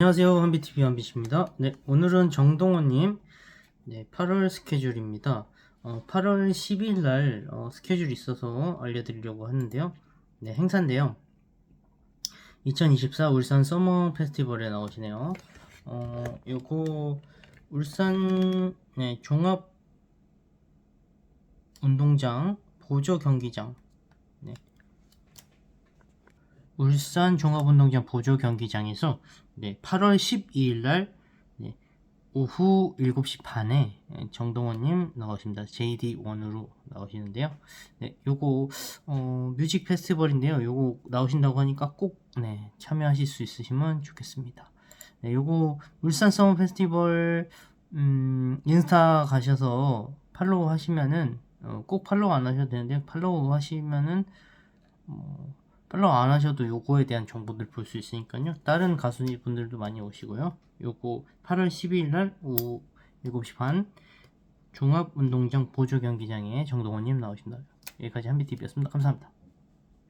안녕하세요. 한비TV 한비씨입니다. 네, 오늘은 정동호님, 네, 8월 스케줄입니다. 어, 8월 10일 날 어, 스케줄이 있어서 알려드리려고 하는데요. 네, 행사인데요. 2024 울산 서머 페스티벌에 나오시네요. 어, 요거 울산 네, 종합 운동장 보조 경기장 네. 울산 종합운동장 보조 경기장에서 네, 8월 12일 날 네, 오후 7시 반에 네, 정동원님 나오십니다. JD1으로 나오시는데요. 네, 요거 어, 뮤직 페스티벌인데요. 요거 나오신다고 하니까 꼭 네, 참여하실 수 있으시면 좋겠습니다. 네, 요거 울산 서머 페스티벌 음, 인스타 가셔서 팔로우 하시면은 어, 꼭 팔로우 안 하셔도 되는데 팔로우 하시면은 어, 팔로우 안 하셔도 요거에 대한 정보들 볼 수 있으니까요. 다른 가수분들도 많이 오시고요. 요거 8월 12일 날 오후 7시 반 종합운동장 보조 경기장에 정동원님 나오신다. 여기까지 한비TV였습니다. 감사합니다.